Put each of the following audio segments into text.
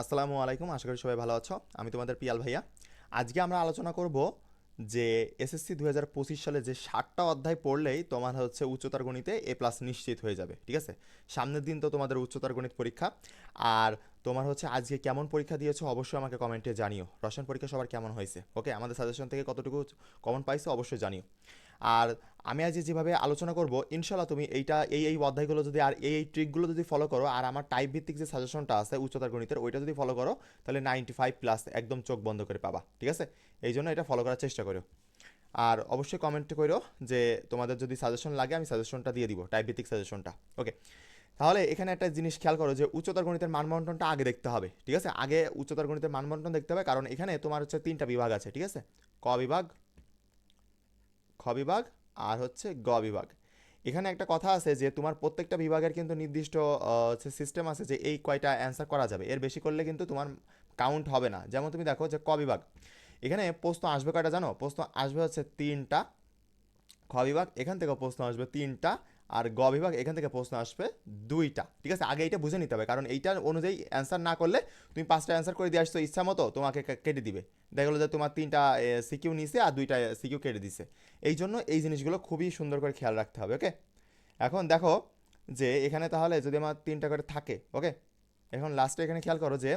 আসসালামু আলাইকুম, আশা করি সবাই ভালো আছো। আমি তোমাদের পিয়াল ভাইয়া। আজকে আমরা আলোচনা করব যে এসএসসি দু হাজার পঁচিশ সালে যে ষাটটা অধ্যায় পড়লেই তোমার হচ্ছে উচ্চতার গণিতে এ প্লাস নিশ্চিত হয়ে যাবে, ঠিক আছে? সামনের দিন তো তোমাদের উচ্চতার গণিত পরীক্ষা। আর তোমার হচ্ছে আজকে কেমন পরীক্ষা দিয়েছ অবশ্যই আমাকে কমেন্টে জানিও। রসায়ন পরীক্ষা সবার কেমন হয়েছে? ওকে, আমাদের সাজেশন থেকে কতটুকু কমন পাইছো অবশ্যই জানিও। আর আমি আজ যেভাবে আলোচনা করব ইনশাল্লাহ তুমি এইটা, এই এই অধ্যায়গুলো যদি আর এই এই ট্রিকগুলো যদি ফলো করো, আর আমার টাইপ ভিত্তিক যে সাজেশনটা আছে, উচ্চতার গণিতের, ওইটা যদি ফলো করো, তাহলে নাইনটি ফাইভ প্লাস একদম চোখ বন্ধ করে পাবা, ঠিক আছে? এই জন্য এটা ফলো করার চেষ্টা করো। আর অবশ্যই কমেন্ট করো যে তোমাদের যদি সাজেশন লাগে, আমি সাজেশনটা দিয়ে দিব টাইপ ভিত্তিক সাজেশনটা ওকে তাহলে এখানে একটা জিনিস খেয়াল করো যে উচ্চতর গণিতের মানবন্টনটা আগে দেখতে হবে, ঠিক আছে? আগে উচ্চতর গণিতের মানবন্টন দেখতে হবে, কারণ এখানে তোমার হচ্ছে তিনটা বিভাগ আছে, ঠিক আছে? ক বিভাগ বিভাগ আর হচ্ছে গ বিভাগ। এখানে একটা কথা আছে যে তোমার প্রত্যেকটা বিভাগের কিন্তু নির্দিষ্ট হচ্ছে সিস্টেম আছে যে এই কয়টা অ্যান্সার করা যাবে। এর বেশি করলে কিন্তু তোমার কাউন্ট হবে না। যেমন তুমি দেখো যে ক বিভাগ। এখানে প্রশ্ন আসবে কয়টা জানো? প্রশ্ন আসবে হচ্ছে তিনটা। খ বিভাগ, এখান থেকে প্রশ্ন আসবে তিনটা। আর গ বিভাগ, এখান থেকে প্রশ্ন আসবে দুইটা। ঠিক আছে? আগে এইটা বুঝে নিতে হবে, কারণ এইটার অনুযায়ী অ্যান্সার না করলে তুমি পাঁচটা অ্যান্সার করে দিয়ে আসছো ইচ্ছা মতো, তোমাকে কেটে দিবে। দেখা গেলো যে তোমার তিনটা সিকিউ নিছে আর দুইটা সিকিউ কেটে দিছে। এই জন্য এই জিনিসগুলো খুবই সুন্দর করে খেয়াল রাখতে হবে, ওকে? এখন দেখো যে এখানে তাহলে যদি আমার তিনটা করে থাকে, ওকে? এখন লাস্টে এখানে খেয়াল করো যে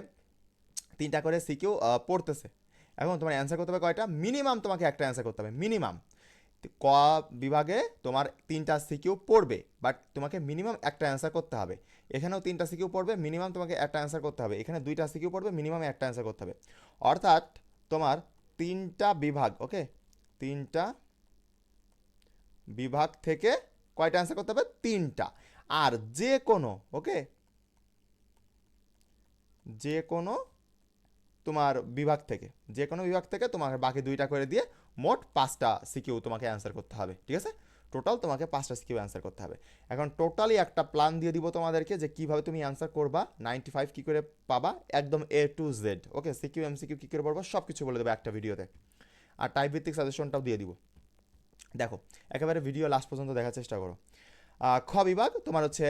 তিনটা করে সিকিউ পড়তেছে। এখন তোমার অ্যান্সার করতে হবে কয়টা? মিনিমাম তোমাকে একটা অ্যান্সার করতে হবে মিনিমাম ক বিভাগে তোমার তিনটা সিকিউ পড়বে বাট তোমাকে মিনিমাম একটা অ্যান্সার করতে হবে। এখানেও তিনটা সিকিউ পড়বে মিনিমাম তোমাকে একটা অ্যান্সার করতে হবে। এখানে দুইটা সিকিউ পড়বে মিনিমাম একটা অ্যান্সার করতে হবে। অর্থাৎ তোমার তিনটা বিভাগ ওকে তিনটা বিভাগ থেকে কয়টা অ্যান্সার করতে হবে? তিনটা। আর যে কোনো ওকে যে কোনো তোমার বিভাগ থেকে যে কোনো বিভাগ থেকে তোমাকে বাকি দুইটা করে দিয়ে মোট পাঁচটা সিকিউ তোমাকে অ্যান্সার করতে হবে, ঠিক আছে? টোটাল তোমাকে পাঁচটা সিকিউ অ্যান্সার করতে হবে। এখন টোটালি একটা প্ল্যান দিয়ে দিব তোমাদেরকে যে কীভাবে তুমি অ্যান্সার করবা নাইনটি ফাইভ কী করে পাবা, একদম A to Z okay CQ M CQ কী করে পড়ব সব কিছু বলে দেবো একটা ভিডিওতে আর টাইপ ভিত্তিক সাজেশনটাও দিয়ে দিব। দেখো, একেবারে ভিডিও লাস্ট পর্যন্ত দেখার চেষ্টা করো। খ বিভাগ তোমার হচ্ছে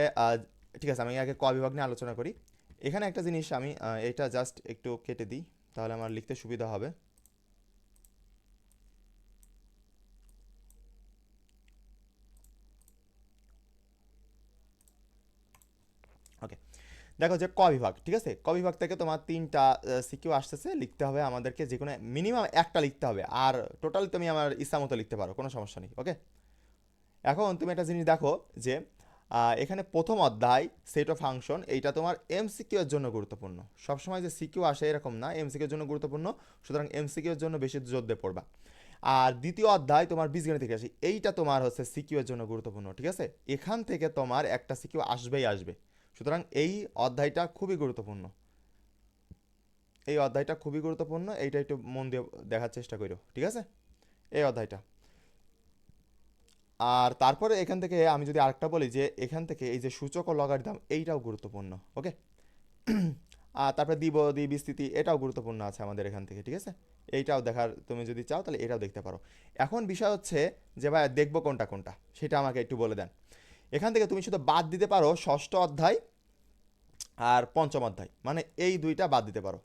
ঠিক আছে, আমি আগে ক বিভাগ নিয়ে আলোচনা করি। এখানে একটা জিনিস আমি এটা জাস্ট একটু কেটে দিই, তাহলে আমার লিখতে সুবিধা হবে। ওকে দেখো যে ক বিভাগ, ঠিক আছে? ক বিভাগ থেকে তোমার তিনটা সিকিউ আসতেছে, লিখতে হবে আমাদেরকে যে কোনো মিনিমাম একটা লিখতে হবে, আর টোটাল তুমি আমার ইচ্ছা মতো লিখতে পারো, কোনো সমস্যা নেই ওকে এখন তুমি একটা জিনিস দেখো যে এখানে প্রথম অধ্যায় সেট অফ ফাংশন এইটা তোমার এমসিকিউ এর জন্য গুরুত্বপূর্ণ। সবসময় যে সিকিউ আসে এরকম না এমসিকিউ এর জন্য গুরুত্বপূর্ণ, সুতরাং এমসিকিউ এর জন্য বেশি জোর দিয়ে পড়বা। আর দ্বিতীয় অধ্যায় তোমার বীজগণিত থেকে আসে, এইটা তোমার হচ্ছে সিকিউর জন্য গুরুত্বপূর্ণ, ঠিক আছে? এখান থেকে তোমার একটা সিকিউ আসবেই আসবে। সুতরাং এই অধ্যায়টা খুবই গুরুত্বপূর্ণ। এই অধ্যায়টা খুবই গুরুত্বপূর্ণ, এইটা একটু মন দিয়ে দেখার চেষ্টা করো ঠিক আছে? এই অধ্যায়টা। আর তারপরে এখান থেকে আমি যদি আরেকটা বলি যে এখান থেকে এই যে সূচক ও লগারিদম, এইটাও গুরুত্বপূর্ণ ওকে আর তারপরে দিব দ্বি বিস্তৃতি, এটাও গুরুত্বপূর্ণ আছে আমাদের এখান থেকে, ঠিক আছে? এইটাও দেখার তুমি যদি চাও তাহলে এটাও দেখতে পারো। এখন বিষয় হচ্ছে যে ভাই দেখব কোনটা কোনটা, সেটা আমাকে একটু বলে দেন। এখান থেকে তুমি শুধু বাদ দিতে পারো ষষ্ঠ অধ্যায় আর পঞ্চম অধ্যায় মানে এই দুইটা বাদ দিতে পারো।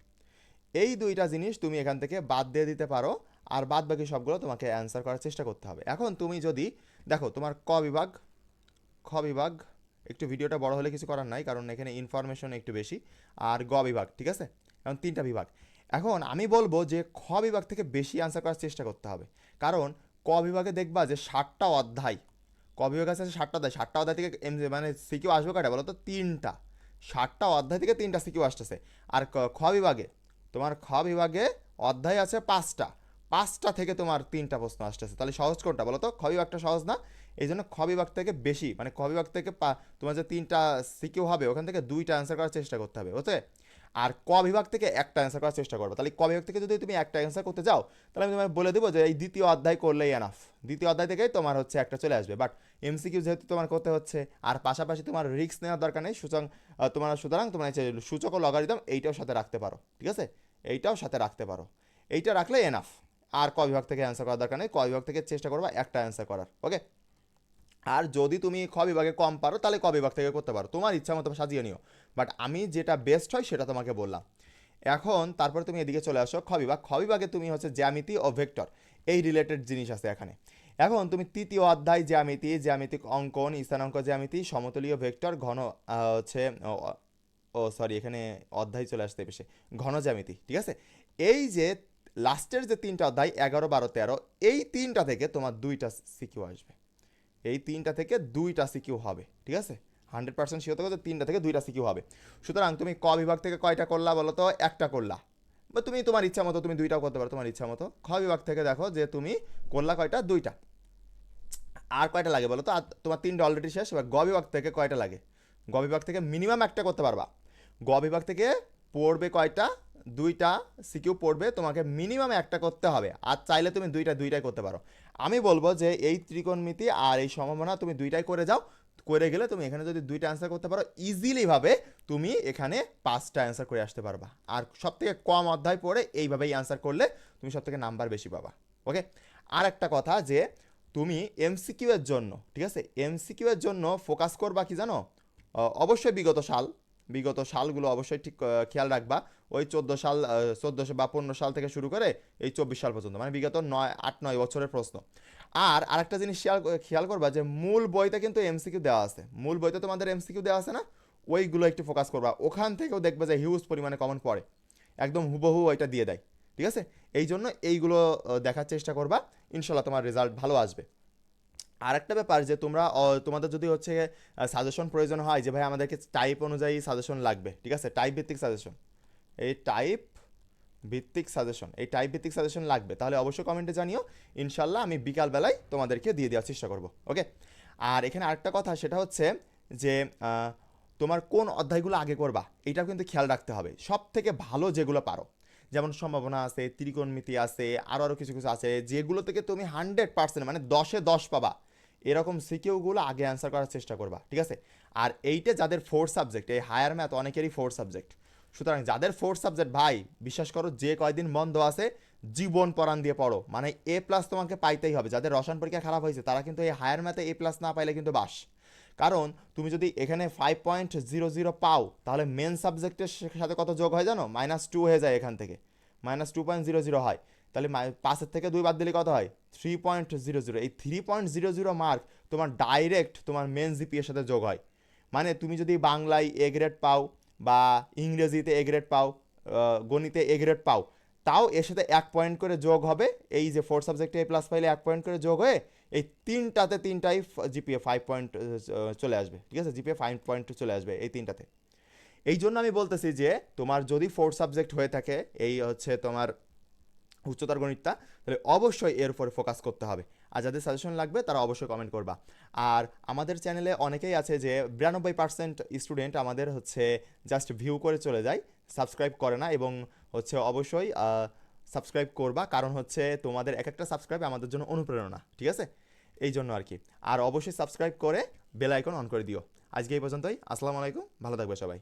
এই দুইটা জিনিস তুমি এখান থেকে বাদ দিয়ে দিতে পারো, আর বাদ বাকি সবগুলো তোমাকে অ্যান্সার করার চেষ্টা করতে হবে। এখন তুমি যদি দেখো, তোমার ক বিভাগ, খ বিভাগ, একটু ভিডিওটা বড় হলে কিছু করার নাই, কারণ এখানে ইনফরমেশন একটু বেশি, আর গ বিভাগ, ঠিক আছে? এখন তিনটা বিভাগ। এখন আমি বলব যে খ বিভাগ থেকে বেশি আনসার করার চেষ্টা করতে হবে। কারণ ক বিভাগে দেখবা যে ষাটটা অধ্যায়, ক বিভাগ আছে ষাটটা অধ্যায় ষাটটা অধ্যায় থেকে এম মানে সিকিউ আসবে কয়টা বলো তো তিনটা। ষাটটা অধ্যায় থেকে তিনটা সিকিউ আসতেছে। আর খ বিভাগে, তোমার খ বিভাগে অধ্যায় আছে পাঁচটা। পাঁচটা থেকে তোমার তিনটা প্রশ্ন আসতেছে। তাহলে সহজ কোনটা বলো তো? খ বিভাগটা সহজ না? এই জন্য খ বিভাগ থেকে বেশি মানে খ বিভাগ থেকে তোমার যে তিনটা সিকিউ হবে ওখান থেকে দুইটা অ্যান্সার করার চেষ্টা করতে হবে ওতে আর ক বিভাগ থেকে একটা অ্যান্সার করার চেষ্টা করবে। তাহলে ক বিভাগ থেকে যদি তুমি একটা অ্যান্সার করতে যাও তাহলে আমি তোমায় বলে দেবো যে এই দ্বিতীয় অধ্যায় করলেই এনাফ দ্বিতীয় অধ্যায় থেকেই তোমার হচ্ছে একটা চলে আসবে। বাট এমসিকিউ যেহেতু তোমার করতে হচ্ছে আর পাশাপাশি তোমার রিস্ক নেওয়ার দরকার নেই আহ, তোমার সুতরাং তোমার সূচক ও লগারিদম এইটাও সাথে রাখতে পারো ঠিক আছে? এইটাও সাথে রাখতে পারো। এইটা রাখলে এনাফ আর ক বিভাগ থেকে অ্যান্সার করার দরকার নেই। ক বিভাগ থেকে চেষ্টা করবা একটা অ্যান্সার করার ওকে আর যদি তুমি খ বিভাগে কম পারো তাহলে ক বিভাগ থেকে করতে পারো। তোমার ইচ্ছা মতো সাজিয়ে নিও। বাট আমি যেটা বেস্ট হয় সেটা তোমাকে বললাম। এখন তারপর তুমি এদিকে চলে আসো খ বিভাগ। খ বিভাগে তুমি হচ্ছে জ্যামিতি ও ভেক্টর। এই রিলেটেড জিনিস আছে এখানে। এখন তুমি তৃতীয় অধ্যায় জ্যামিতি জ্যামিতিক অঙ্কন স্থানাঙ্ক জ্যামিতি সমতলীয় ভেক্টর ঘন হচ্ছে ও, সরি এখানে অধ্যায় চলে আসতে বেশি ঘন জ্যামিতি ঠিক আছে? এই যে লাস্টের যে তিনটা অধ্যায়, এগারো, বারো, তেরো, এই তিনটা থেকে তোমার দুইটা সিকিউ আসবে। এই তিনটা থেকে দুইটা সিকিউ হবে, ঠিক আছে? হান্ড্রেড পার্সেন্ট শিওর থেকে তিনটা থেকে দুইটা সিকিউ হবে। সুতরাং তুমি ক বিভাগ থেকে কয়টা করলা বলো তো? একটা করলা। বা তুমি তোমার ইচ্ছা মতো তুমি দুইটাও করতে পারো, তোমার ইচ্ছা মতো। খ বিভাগ থেকে দেখো যে তুমি করলা কয়টা? দুইটা। আর কয়টা লাগে বলো তো? আর তোমার তিনটা অলরেডি শেষ, এবার গ বিভাগ থেকে কয়টা লাগে? গ বিভাগ থেকে মিনিমাম একটা করতে পারবা। গ বিভাগ থেকে পড়বে কয়টা? দুইটা সিকিউ পড়বে, তোমাকে মিনিমাম একটা করতে হবে। আর চাইলে তুমি দুইটা, দুইটাই করতে পারো। আমি বলব যে এই ত্রিকোণমিতি আর এই সম্ভাবনা তুমি দুইটাই করে যাও। করে গেলে তুমি এখানে যদি দুইটা অ্যান্সার করতে পারো ইজিলিভাবে তুমি এখানে পাঁচটা অ্যান্সার করে আসতে পারবা। আর সব থেকে কম অধ্যায় পড়ে এইভাবেই অ্যান্সার করলে তুমি সব থেকে নাম্বার বেশি পাবা। ওকে আর একটা কথা যে তুমি এমসিকিউ এর জন্য, ঠিক আছে? এমসিকিউ এর জন্য ফোকাস করবা কি জানো? অবশ্যই বিগত সাল। বিগত সালগুলো অবশ্যই ঠিক খেয়াল রাখবা। ওই চোদ্দ সাল চোদ্দোশো বা পনেরো সাল থেকে শুরু করে এই চব্বিশ সাল পর্যন্ত মানে বিগত নয়, আট, নয় বছরের প্রশ্ন। আর আরেকটা জিনিস খেয়াল খেয়াল করবা যে মূল বইতে কিন্তু এমসিকিউ দেওয়া আছে। মূল বইতে তোমাদের এমসিকিউ দেওয়া আছে না? ওইগুলো একটু ফোকাস করবা। ওখান থেকেও দেখবে যে হিউজ পরিমাণে কমন পড়ে। একদম হুবহু ওইটা দিয়ে দেয়। ঠিক আছে? এই জন্য এইগুলো দেখার চেষ্টা করবা। ইনশাল্লাহ তোমার রেজাল্ট ভালো আসবে। আরেকটা ব্যাপার যে তোমরা তোমাদের যদি হচ্ছে সাজেশন প্রয়োজন হয় যে ভাই আমাদেরকে টাইপ অনুযায়ী সাজেশন লাগবে, ঠিক আছে? টাইপ ভিত্তিক সাজেশন এই টাইপ ভিত্তিক সাজেশন এই টাইপ ভিত্তিক সাজেশন লাগবে, তাহলে অবশ্যই কমেন্টে জানিও। ইনশাল্লাহ আমি বিকালবেলায় তোমাদেরকে দিয়ে দেওয়ার চেষ্টা করব ওকে আর এখানে আরেকটা কথা, সেটা হচ্ছে যে তোমার কোন অধ্যায়গুলো আগে করবা, এটাও কিন্তু খেয়াল রাখতে হবে। সব থেকে ভালো যেগুলো পারো, যেমন সম্ভাবনা আছে, ত্রিকোণমিতি আছে আরও আরও কিছু কিছু আছে, যেগুলো থেকে তুমি হান্ড্রেড পার্সেন্ট মানে দশে দশ পাবা। এরকম সিকিউগুলো আগে অ্যান্সার করার চেষ্টা করবা, ঠিক আছে? আর এইটা যাদের ফোর সাবজেক্ট এই হায়ার ম্যাথ অনেকেরই ফোর সাবজেক্ট সুতরাং যাদের ফোর সাবজেক্ট ভাই, বিশ্বাস করো যে কয়দিন বন্ধ আছে, জীবন পরাণ দিয়ে পড়ো। মানে এ প্লাস তোমাকে পাইতেই হবে। যাদের রসায়ন পরীক্ষা খারাপ হয়েছে, তারা কিন্তু এই হায়ার ম্যাথে এ প্লাস না পাইলে কিন্তু বাস। কারণ তুমি যদি এখানে ফাইভ পয়েন্ট জিরো জিরো পাও, তাহলে মেন সাবজেক্টের সাথে কত যোগ হয় জানো? মাইনাস টু হয়ে যায় এখান থেকে। Minus two point zero zero হয়। তাহলে পাঁচের থেকে দুই বাদ দিলে কত হয়? থ্রি পয়েন্ট জিরো জিরো এই three point zero zero mark তোমার ডাইরেক্ট তোমার মেন জিপি এর সাথে যোগ হয়। মানে তুমি যদি বাংলায় এ গ্রেড পাও বা ইংরেজিতে এ গ্রেড পাও গণিতে এ গ্রেড পাও, তাও এর সাথে এক পয়েন্ট করে যোগ হবে। এই যে ফোর সাবজেক্টে এ প্লাস পাইলে এক পয়েন্ট করে যোগ হয়ে এই তিনটাতে তিনটাই জিপিএ ফাইভ পয়েন্ট চলে আসবে। ঠিক আছে? জিপিএ ফাইভ পয়েন্ট চলে আসবে এই তিনটাতে। এই জন্য আমি বলতেছি যে তোমার যদি ফোর সাবজেক্ট হয়ে থাকে, এই হচ্ছে তোমার উচ্চতর গণিতটা, তাহলে অবশ্যই এর উপরে ফোকাস করতে হবে। আর যাদের সাজেশন লাগবে, তারা অবশ্যই কমেন্ট করবা। আর আমাদের চ্যানেলে অনেকেই আছে যে বিরানব্বই পার্সেন্ট স্টুডেন্ট আমাদের হচ্ছে জাস্ট ভিউ করে চলে যায় সাবস্ক্রাইব করে না এবং হচ্ছে অবশ্যই সাবস্ক্রাইব করবা। কারণ হচ্ছে তোমাদের এক একটা সাবস্ক্রাইব আমাদের জন্য অনুপ্রেরণা, ঠিক আছে? এই জন্য আর কি। আর অবশ্যই সাবস্ক্রাইব করে বেল আইকন অন করে দিও। আজকে এই পর্যন্তই। আসসালামু আলাইকুম। ভালো থাকবে সবাই।